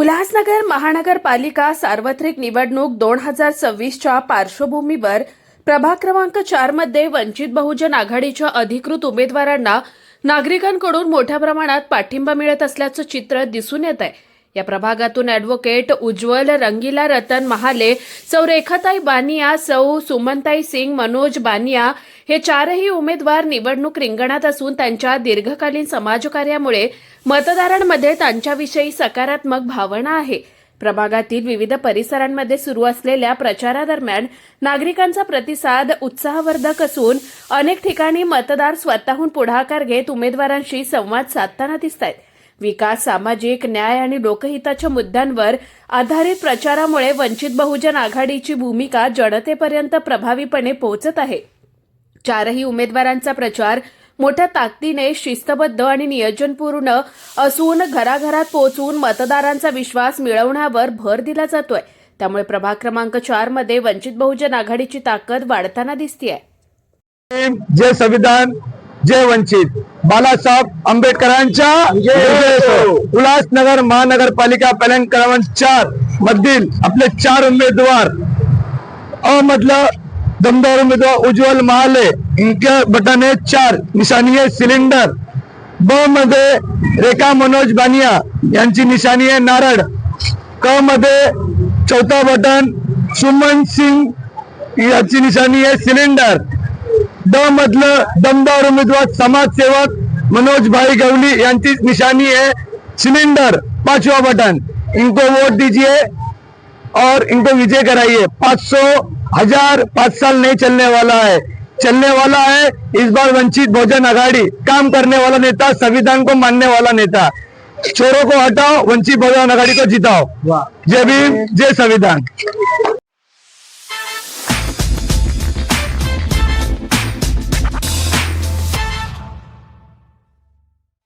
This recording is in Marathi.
उल्हासनगर महानगरपालिका सार्वत्रिक निवडणूक दोन हजार सव्वीसच्या पार्श्वभूमीवर प्रभाग क्रमांक चारमध्ये वंचित बहुजन आघाडीच्या अधिकृत उमेदवारांना नागरिकांकडून मोठ्या प्रमाणात पाठिंबा मिळत असल्याचं चित्र दिसून येत आहे. या प्रभागातून ॲडव्होकेट उज्ज्वल रंगीला रतन महाले सौ रेखाताई बानिया सौ सुमनताई सिंग मनोज बानिया हे चारही उमेदवार निवडणूक रिंगणात असून त्यांच्या दीर्घकालीन समाजकार्यामुळे मतदारांमध्ये त्यांच्याविषयी सकारात्मक भावना आहे. प्रभागातील विविध परिसरांमध्ये सुरू असलेल्या प्रचारादरम्यान नागरिकांचा प्रतिसाद उत्साहवर्धक असून अनेक ठिकाणी मतदार स्वतःहून पुढाकार घेत उमेदवारांशी संवाद साधताना दिसत आहेत विकास सामाजिक न्याय आणि लोकहिताच्या मुद्द्यांवर आधारित प्रचारामुळे वंचित बहुजन आघाडीची भूमिका जनतेपर्यंत प्रभावीपणे पोहोचत आहे. चारही उमेदवारांचा प्रचार मोठ्या ताकदीने शिस्तबद्ध आणि नियोजनपूर्ण असून घराघरात पोहोचून मतदारांचा विश्वास मिळवण्यावर भर दिला जातोय. त्यामुळे प्रभाग क्रमांक चारमध्ये वंचित बहुजन आघाडीची ताकद वाढताना दिसतीये. जे संविधान जय वंचित. बाळासाहेब आंबेडकरांच्या असो. उल्हासनगर महानगरपालिका पॅनल क्रमांक चार मधील आपले चार उमेदवार. अ मधलं दमदार उमेदवार उज्ज्वल महाले इनके बटन है चार निशाणी आहे सिलेंडर. ब मध्ये रेखा मनोज बानिया यांची निशाणी आहे नारळ. क मध्ये चौथा बटन सुमन सिंग याची निशाणी आहे सिलेंडर. ड मधलं दमदार उमेदवार समाजसेवक मनोज भाई गवली यांची निशानी है सिलेंडर पांचवा बटन. इनको वोट दीजिए और इनको विजय कराइए. 500 हजार पाँच साल नहीं चलने वाला है. चलने वाला है इस बार वंचित बहुजन आघाड़ी. काम करने वाला नेता संविधान को मानने वाला नेता. चोरों को हटाओ वंचित बहुजन आघाड़ी को जिताओ. जय भीम जय संविधान.